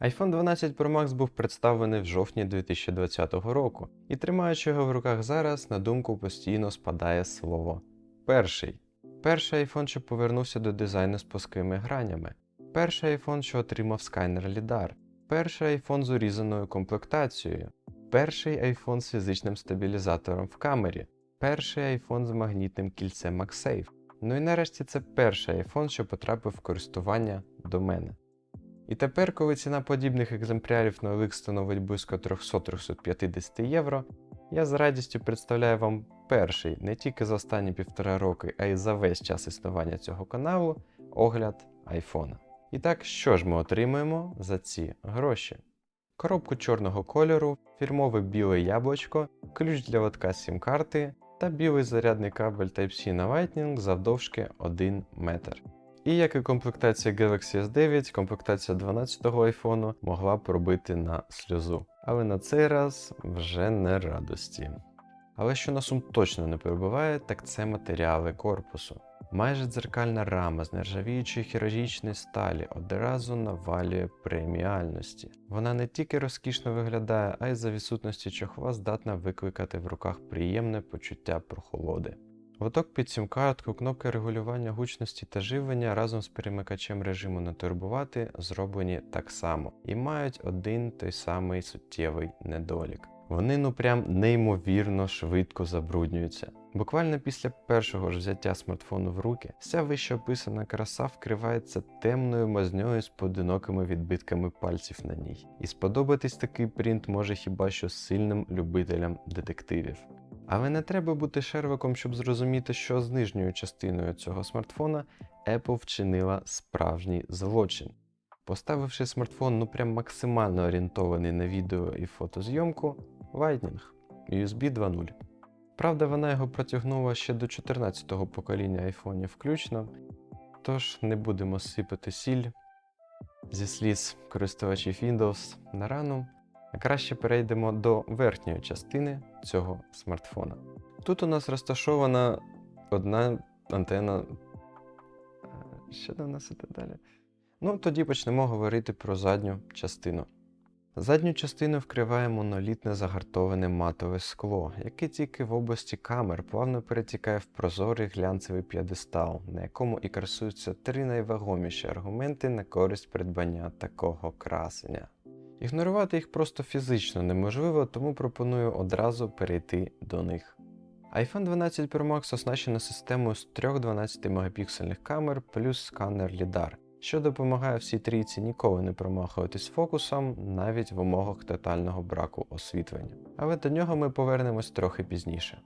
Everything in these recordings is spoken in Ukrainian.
iPhone 12 Pro Max був представлений в жовтні 2020 року, і тримаючи його в руках зараз, на думку постійно спадає слово перший. Перший iPhone, що повернувся до дизайну з плоскими гранями. Перший iPhone, що отримав сканер LiDAR. Перший iPhone з урізаною комплектацією. Перший iPhone з фізичним стабілізатором в камері. Перший iPhone з магнітним кільцем MagSafe. Ну і нарешті це перший iPhone, що потрапив в користування до мене. І тепер, коли ціна подібних екземплярів OLX становить близько 300-350 євро, я з радістю представляю вам перший не тільки за останні півтора роки, а й за весь час існування цього каналу огляд айфона. І так, що ж ми отримуємо за ці гроші? Коробку чорного кольору, фірмове біле яблучко, ключ для лотка сім-карти та білий зарядний кабель Type-C на Lightning завдовжки 1 метр. І як і комплектація Galaxy S9, комплектація 12-го iPhone могла б робити на сльозу. Але на цей раз вже не радості. Але що на сум точно не перебуває, так це матеріали корпусу. Майже дзеркальна рама з нержавіючої хірургічної сталі одразу навалює преміальності. Вона не тільки розкішно виглядає, а й за відсутності чохла здатна викликати в руках приємне почуття прохолоди. Лоток під сім-картку, кнопки регулювання гучності та живлення разом з перемикачем режиму не турбувати зроблені так само і мають один той самий суттєвий недолік. Вони ну прям неймовірно швидко забруднюються. Буквально після першого ж взяття смартфону в руки, вся вище описана краса вкривається темною мазньою з поодинокими відбитками пальців на ній. І сподобатись такий принт може хіба що сильним любителям детективів. Але не треба бути Шерлоком, щоб зрозуміти, що з нижньою частиною цього смартфона Apple вчинила справжній злочин. Поставивши смартфон ну прям максимально орієнтований на відео і фотозйомку, Lightning USB 2.0. Правда, вона його протягнула ще до 14-го покоління айфонів включно, тож не будемо сипати сіль зі сліз користувачів Windows на рану, а краще перейдемо до верхньої частини цього смартфона. Тут у нас розташована одна антена. Е, Що до нас іде далі? Ну, тоді почнемо говорити про задню частину. Задню частину вкриває монолітне загартоване матове скло, яке тільки в області камер плавно перетікає в прозорий глянцевий п'єдестал, на якому і красуються три найвагоміші аргументи на користь придбання такого красення. Ігнорувати їх просто фізично неможливо, тому пропоную одразу перейти до них. iPhone 12 Pro Max оснащено системою з трьох 12 мегапіксельних камер плюс сканер LiDAR, що допомагає всій трійці ніколи не промахуватись фокусом навіть в умовах тотального браку освітлення. Але до нього ми повернемось трохи пізніше.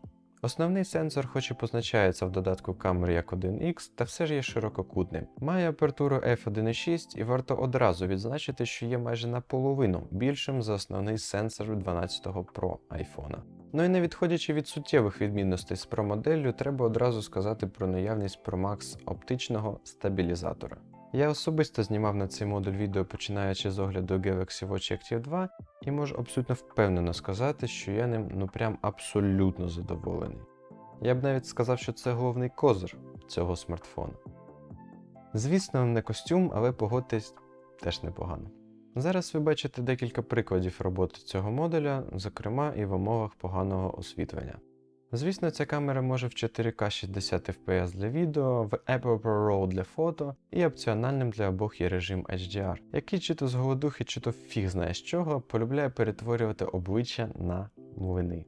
Основний сенсор, хоч і позначається в додатку камер як 1X, та все ж є ширококутним. Має апертуру f1.6 і варто одразу відзначити, що є майже наполовину більшим за основний сенсор 12-го Pro iPhone. Ну і не відходячи від суттєвих відмінностей з Pro моделлю, треба одразу сказати про наявність Pro Max оптичного стабілізатора. Я особисто знімав на цей модуль відео починаючи з огляду Galaxy Watch Active 2 і можу абсолютно впевнено сказати, що я ним ну прям абсолютно задоволений. Я б навіть сказав, що це головний козир цього смартфона. Звісно, не костюм, але погодьтесь теж непогано. Зараз ви бачите декілька прикладів роботи цього модуля, зокрема і в умовах поганого освітлення. Звісно, ця камера може в 4К 60 FPS для відео, в Apple ProRAW для фото і опціональним для обох є режим HDR, який чи то з голодухи, чи то фіг знає з чого, полюбляє перетворювати обличчя на млини.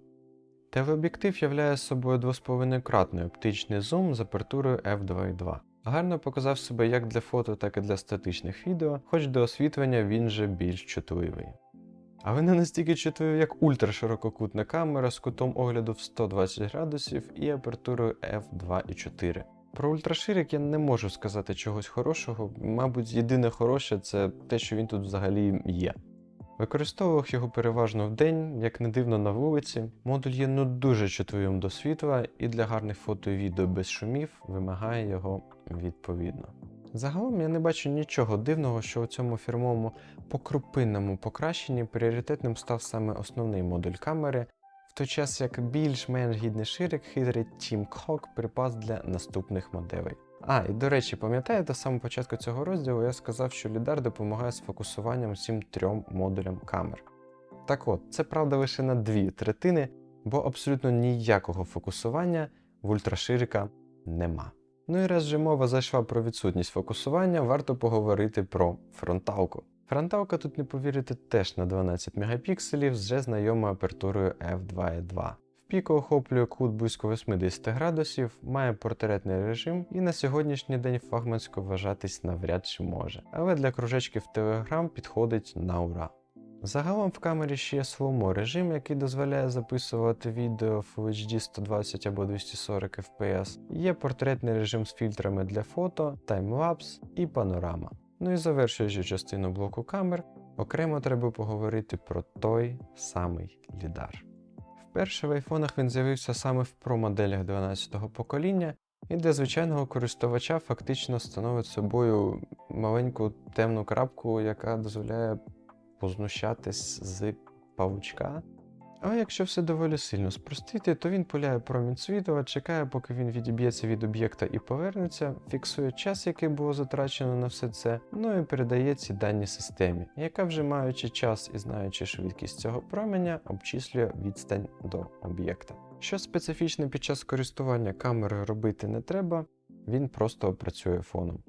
Телеоб'єктив являє собою 2,5-кратний оптичний зум з апертурою f2.2. Гарно показав себе як для фото, так і для статичних відео, хоч до освітлення він же більш чутливий. Але не настільки чутливий, як ультраширококутна камера з кутом огляду в 120 градусів і апертурою f2.4. Про ультраширик я не можу сказати чогось хорошого, мабуть, єдине хороше це те, що він тут взагалі є. Використовував його переважно вдень, як не дивно на вулиці. Модуль є ну дуже чутливим до світла і для гарних фото і відео без шумів вимагає його відповідно. Загалом я не бачу нічого дивного, що у цьому фірмовому покрупинному покращенні пріоритетним став саме основний модуль камери, в той час як більш-менш гідний ширик хитрий Team Cock припас для наступних моделей. А, і до речі, пам'ятаєте, з самого початку цього розділу я сказав, що лідар допомагає з фокусуванням всім трьом модулям камер. Так от, це правда лише на дві третини, бо абсолютно ніякого фокусування в ультраширика нема. Ну і раз же мова зайшла про відсутність фокусування, варто поговорити про фронталку. Фронталка тут не повірите теж на 12 мегапікселів з вже знайомою апертурою f2.2. В піку охоплює кут близько 80 градусів, має портретний режим і на сьогоднішній день флагмансько вважатись навряд чи може. Але для кружечків Telegram підходить на ура. Загалом в камері ще є сломо режим, який дозволяє записувати відео в HD 120 або 240 FPS. Є портретний режим з фільтрами для фото, таймлапс і панорама. Ну і завершуючи частину блоку камер, окремо треба поговорити про той самий лідар. Вперше в айфонах він з'явився саме в Pro-моделях 12-го покоління, і для звичайного користувача фактично становить собою маленьку темну крапку, яка дозволяє познущатись з павучка. Але якщо все доволі сильно спростити, то він пуляє промінь світла, чекає, поки він відіб'ється від об'єкта і повернеться, фіксує час, який було затрачено на все це, ну і передає ці дані системі, яка вже маючи час і знаючи швидкість цього променя, обчислює відстань до об'єкта. Що специфічне під час користування камерою робити не треба, він просто працює фоном.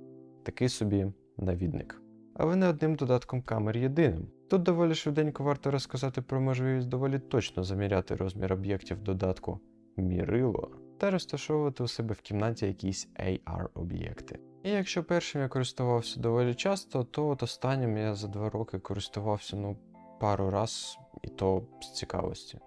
Такий собі навідник. Але не одним додатком камер єдиним. Тут доволі швиденько варто розказати про можливість доволі точно заміряти розмір об'єктів додатку мірило та розташовувати у себе в кімнаті якісь AR-об'єкти. І якщо першим я користувався доволі часто, то от останнім я за два роки користувався ну пару раз і то з цікавості.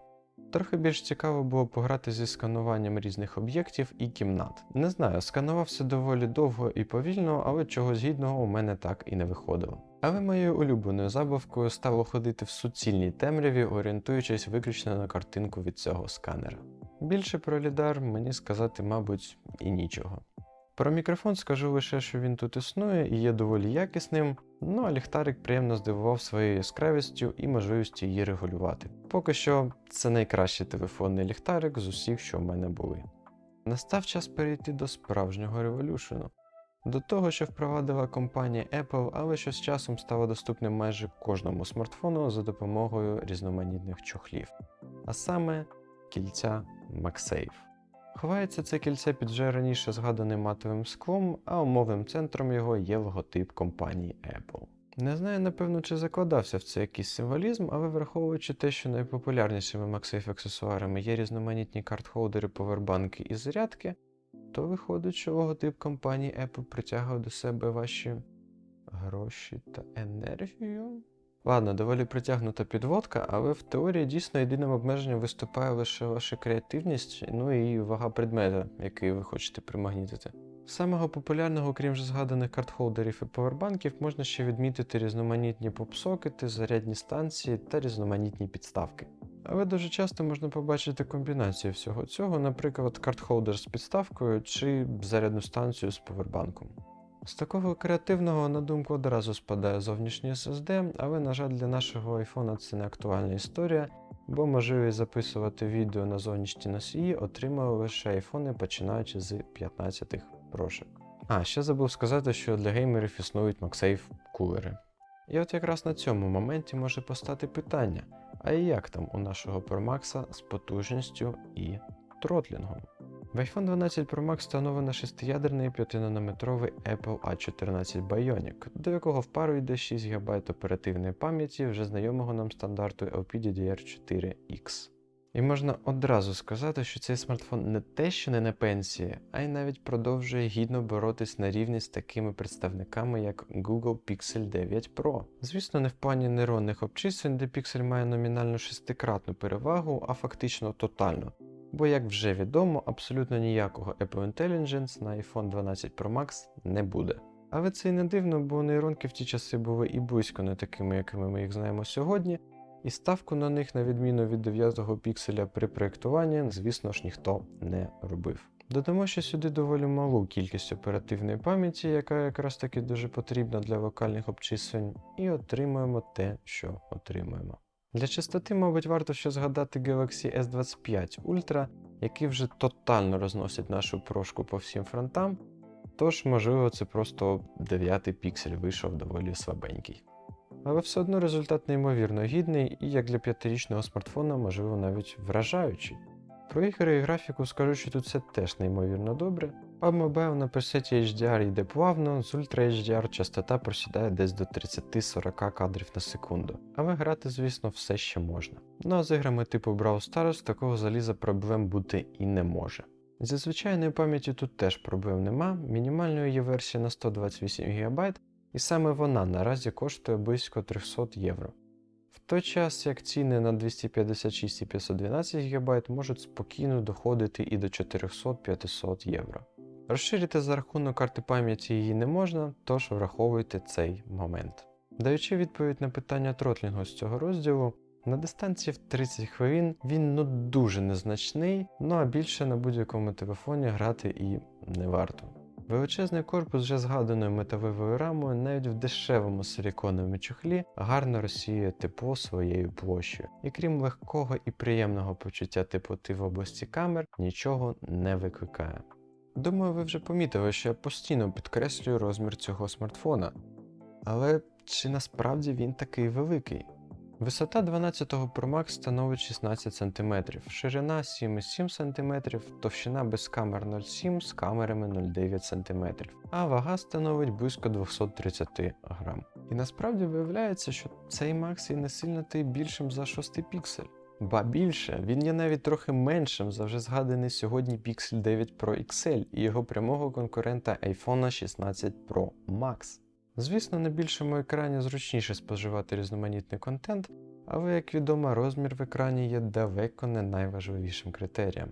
Трохи більш цікаво було пограти зі скануванням різних об'єктів і кімнат. Не знаю, сканувався доволі довго і повільно, але чогось гідного у мене так і не виходило. Але моєю улюбленою забавкою стало ходити в суцільній темряві, орієнтуючись виключно на картинку від цього сканера. Більше про лідар мені сказати, мабуть, і нічого. Про мікрофон скажу лише, що він тут існує і є доволі якісним, ну а ліхтарик приємно здивував своєю яскравістю і можливістю її регулювати. Поки що це найкращий телефонний ліхтарик з усіх, що в мене були. Настав час перейти до справжнього революшену. До того, що впровадила компанія Apple, але що з часом стало доступним майже кожному смартфону за допомогою різноманітних чохлів, а саме кільця MagSafe. Ховається це кільце під вже раніше згаданим матовим склом, а умовним центром його є логотип компанії Apple. Не знаю, напевно, чи закладався в це якийсь символізм, але враховуючи те, що найпопулярнішими MagSafe аксесуарами є різноманітні картхолдери, повербанки і зарядки, то виходить, що логотип компанії Apple притягує до себе ваші гроші та енергію. Ладно, доволі притягнута підводка, але в теорії дійсно єдиним обмеженням виступає лише ваша креативність, ну і вага предмета, який ви хочете примагнітити. Самого популярного, крім вже згаданих картхолдерів і повербанків, можна ще відмітити різноманітні попсокети, зарядні станції та різноманітні підставки. Але дуже часто можна побачити комбінацію всього цього, наприклад, картхолдер з підставкою чи зарядну станцію з повербанком. З такого креативного, на думку, одразу спадає зовнішній SSD, але, на жаль, для нашого iPhone це не актуальна історія, бо можливість записувати відео на зовнішні носії отримали лише айфони, починаючи з 15-х прошок. А, ще забув сказати, що для геймерів існують MagSafe кулери. І от якраз на цьому моменті може постати питання: а як там у нашого Pro Max з потужністю і тротлінгом? В iPhone 12 Pro Max встановлено 6-ядерний 5-нанометровий Apple A14 Bionic, до якого в пару йде 6 ГБ оперативної пам'яті вже знайомого нам стандарту LPDDR4X. І можна одразу сказати, що цей смартфон не те, що не на пенсії, а й навіть продовжує гідно боротись на рівні з такими представниками, як Google Pixel 9 Pro. Звісно, не в плані нейронних обчислень, де Pixel має номінальну шестикратну перевагу, а фактично тотальну. Бо, як вже відомо, абсолютно ніякого Apple Intelligence на iPhone 12 Pro Max не буде. Але це й не дивно, бо нейронки в ті часи були і близько не такими, якими ми їх знаємо сьогодні, і ставку на них, на відміну від 9-го пікселя при проєктуванні, звісно ж, ніхто не робив. Додамо ще сюди доволі малу кількість оперативної пам'яті, яка якраз таки дуже потрібна для локальних обчислень, і отримуємо те, що отримуємо. Для чистоти, мабуть, варто ще згадати Galaxy S25 Ultra, який вже тотально розносить нашу прошку по всім фронтам, Тож, можливо, це просто дев'ятий піксель вийшов доволі слабенький. Але все одно результат неймовірно гідний і як для п'ятирічного смартфона, можливо, навіть вражаючий. Про ігри і графіку скажу, що тут все теж неймовірно добре. PUBG Mobile на пресеті HDR йде плавно, з Ultra HDR частота просідає десь до 30-40 кадрів на секунду, але грати, звісно, все ще можна. Ну а з іграми типу Brawl Stars такого заліза проблем бути і не може. Зі звичайною пам'яттю тут теж проблем нема, мінімальною є версія на 128 ГБ, і саме вона наразі коштує близько 300 євро. В той час як ціни на 256 і 512 ГБ можуть спокійно доходити і до 400-500 євро. Розширити за рахунок карти пам'яті її не можна, тож враховуйте цей момент. Даючи відповідь на питання тротлінгу з цього розділу, на дистанції в 30 хвилин він ну дуже незначний, ну а більше на будь-якому телефоні грати і не варто. Величезний корпус вже згаданою металевою рамою навіть в дешевому силіконовому чохлі гарно розсіює тепло своєю площею, і крім легкого і приємного почуття теплоти в області камер, нічого не викликає. Думаю, ви вже помітили, що я постійно підкреслюю розмір цього смартфона. Але чи насправді він такий великий? Висота 12 Pro Max становить 16 см, ширина 7,7 см, товщина без камер 0,7 з камерами 0,9 см, а вага становить близько 230 грам. І насправді виявляється, що цей Max є не сильно та більшим за 6 піксель. Ба більше, він є навіть трохи меншим за вже згаданий сьогодні Pixel 9 Pro XL і його прямого конкурента iPhone 16 Pro Max. Звісно, на більшому екрані зручніше споживати різноманітний контент, але, як відомо, розмір в екрані є далеко не найважливішим критерієм.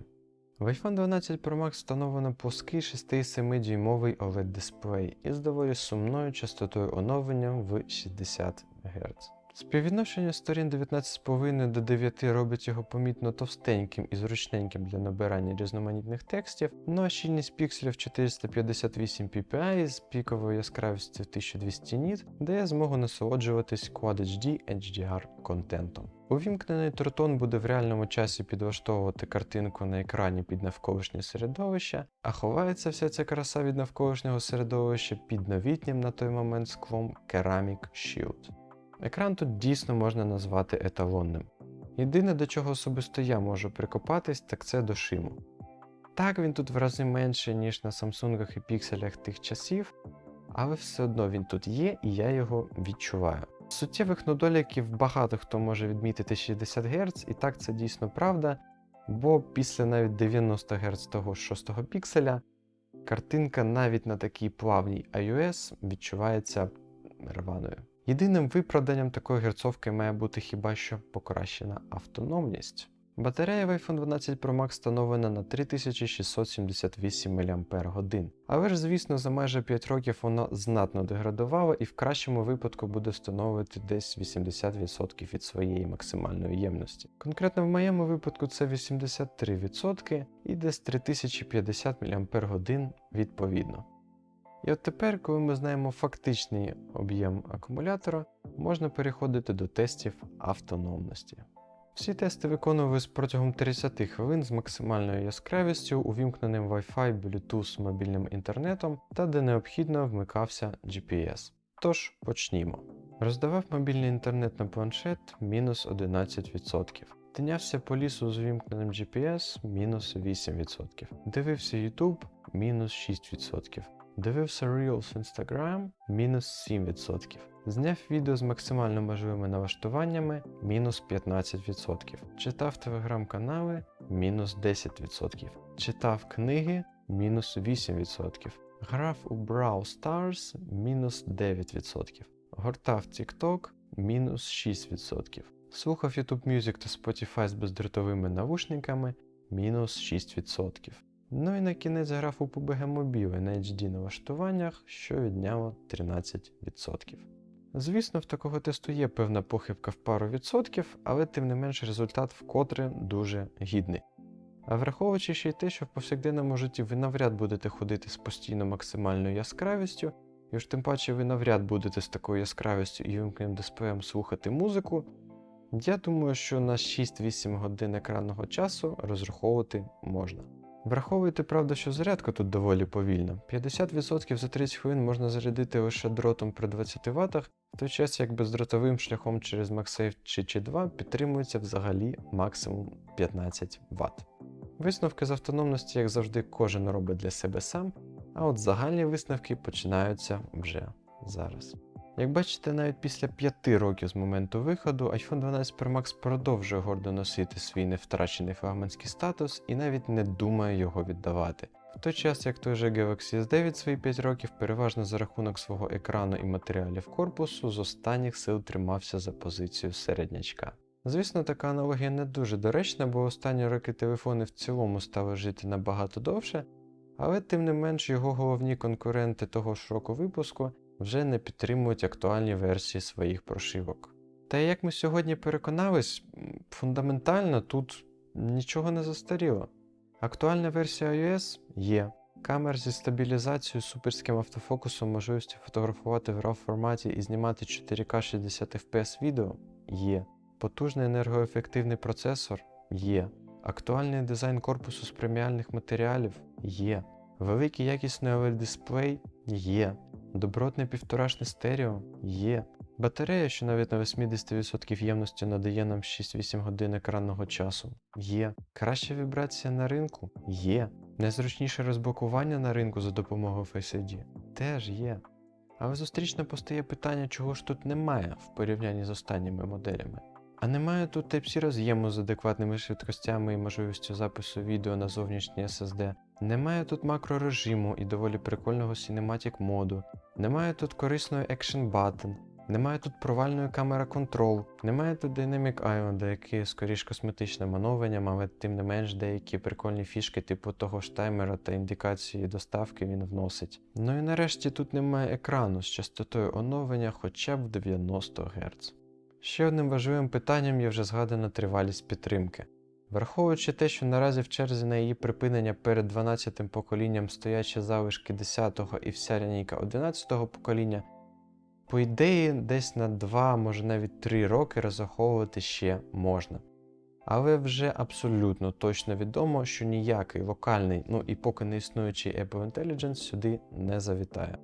В iPhone 12 Pro Max встановлено плоский 6,7 дюймовий OLED дисплей із доволі сумною частотою оновлення в 60 Гц. Співвідношення сторін 19,5 до 9 робить його помітно товстеньким і зручненьким для набирання різноманітних текстів, ну а щільність пікселів 458 ppi з піковою яскравістю 1200 ніт дає змогу насолоджуватись Quad HD HDR контентом. Увімкнений Трутон буде в реальному часі підлаштовувати картинку на екрані під навколишнє середовище, а ховається вся ця краса від навколишнього середовища під новітнім на той момент склом Ceramic Shield. Екран тут дійсно можна назвати еталонним. Єдине, до чого особисто я можу прикопатись, так це до шиму. Так, він тут в рази менше, ніж на Samsung і пікселях тих часів, але все одно він тут є і я його відчуваю. Суттєвих недоліків багато хто може відмітити 60 Гц, і так це дійсно правда, бо після навіть 90 Гц того 6 пікселя картинка навіть на такій плавній iOS відчувається рваною. Єдиним виправданням такої герцовки має бути хіба що покращена автономність. Батарея в iPhone 12 Pro Max встановлена на 3678 мАч, але ж, звісно, за майже 5 років вона знатно деградувала і в кращому випадку буде встановити десь 80% від своєї максимальної ємності. Конкретно в моєму випадку це 83% і десь 3050 мАч відповідно. І от тепер, коли ми знаємо фактичний об'єм акумулятора, можна переходити до тестів автономності. Всі тести виконувались протягом 30 хвилин з максимальною яскравістю, увімкненим Wi-Fi, Bluetooth мобільним інтернетом та де необхідно вмикався GPS. Тож почнімо. Роздавав мобільний інтернет на планшет мінус 11%. Тинявся по лісу з увімкненим GPS мінус 8%. Дивився YouTube мінус 6%. Дивився Reels в Instagram мінус 7%. Зняв відео з максимально можливими налаштуваннями мінус 15%. Читав телеграм-канали мінус 10%. Читав книги мінус 8%. Грав у Brawl Stars мінус 9%. Гортав TikTok мінус 6%. Слухав YouTube Music та Spotify з бездротовими навушниками мінус 6%. Ну і на кінець грав у PUBG Mobile на HD налаштуваннях, що відняло 13%. Звісно, в такого тесту є певна похибка в пару відсотків, але тим не менш результат вкотре дуже гідний. А враховуючи ще й те, що в повсякденному житті ви навряд будете ходити з постійно максимальною яскравістю, і ж тим паче ви навряд будете з такою яскравістю і вимкненим дисплеєм слухати музику, я думаю, що на 6-8 годин екранного часу розраховувати можна. Враховуйте, правда, що зарядка тут доволі повільна. 50% за 30 хвилин можна зарядити лише дротом при 20 Вт, в той час як бездротовим шляхом через MagSafe чи Qi2 підтримується взагалі максимум 15 Вт. Висновки з автономності, як завжди, кожен робить для себе сам, а от загальні висновки починаються вже зараз. Як бачите, навіть після 5 років з моменту виходу iPhone 12 Pro Max продовжує гордо носити свій невтрачений флагманський статус і навіть не думає його віддавати. В той час як той же Galaxy S9 свої 5 років переважно за рахунок свого екрану і матеріалів корпусу з останніх сил тримався за позицію середнячка. Звісно, така аналогія не дуже доречна, бо останні роки телефони в цілому стали жити набагато довше, але тим не менш його головні конкуренти того ж року випуску вже не підтримують актуальні версії своїх прошивок. Та як ми сьогодні переконались, фундаментально тут нічого не застаріло. Актуальна версія iOS є. Камер зі стабілізацією, суперським автофокусом, можливістю фотографувати в RAW форматі і знімати 4К 60 FPS відео є. Потужний енергоефективний процесор є. Актуальний дизайн корпусу з преміальних матеріалів є. Великий якісний OLED-дисплей є. Добротне півторашне стерео є. Батарея, що навіть на 80% ємності надає нам 6-8 годин екранного часу, є. Краща вібрація на ринку є. Незручніше розблокування на ринку за допомогою Face ID теж є. Але зустрічно постає питання, чого ж тут немає в порівнянні з останніми моделями. А немає тут Type-C роз'єму з адекватними швидкостями і можливістю запису відео на зовнішній SSD. Немає тут макрорежиму і доволі прикольного Cinematic моду. Немає тут корисної Action Button. Немає тут провальної камера Control, немає тут Dynamic Island, який скоріш косметичним оновленням, але тим не менш деякі прикольні фішки, типу того ж таймера та індикації доставки він вносить. Ну і нарешті тут немає екрану з частотою оновлення хоча б в 90 Гц. Ще одним важливим питанням є вже згадана тривалість підтримки. Враховуючи те, що наразі в черзі на її припинення перед 12-тим поколінням стоять ще залишки 10-го і вся лінійка 11-го покоління, по ідеї, десь на 2, може навіть 3 роки розраховувати ще можна. Але вже абсолютно точно відомо, що ніякий локальний, ну і поки не існуючий Apple Intelligence сюди не завітає.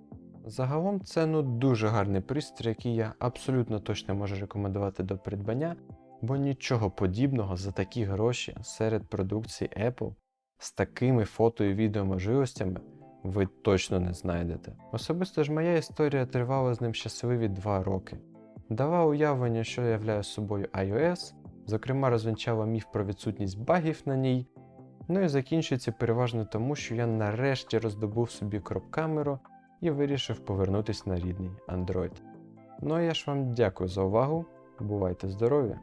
Загалом це ну дуже гарний пристрій, який я абсолютно точно можу рекомендувати до придбання, бо нічого подібного за такі гроші серед продукції Apple з такими фото і відео можливостями ви точно не знайдете. Особисто ж моя історія тривала з ним щасливі 2 роки. Дала уявлення, що являє собою iOS, зокрема розвінчала міф про відсутність багів на ній. Ну і закінчується переважно тому, що я нарешті роздобув собі кроп-камеру і вирішив повернутися на рідний Android. Ну а я ж вам дякую за увагу, бувайте здорові!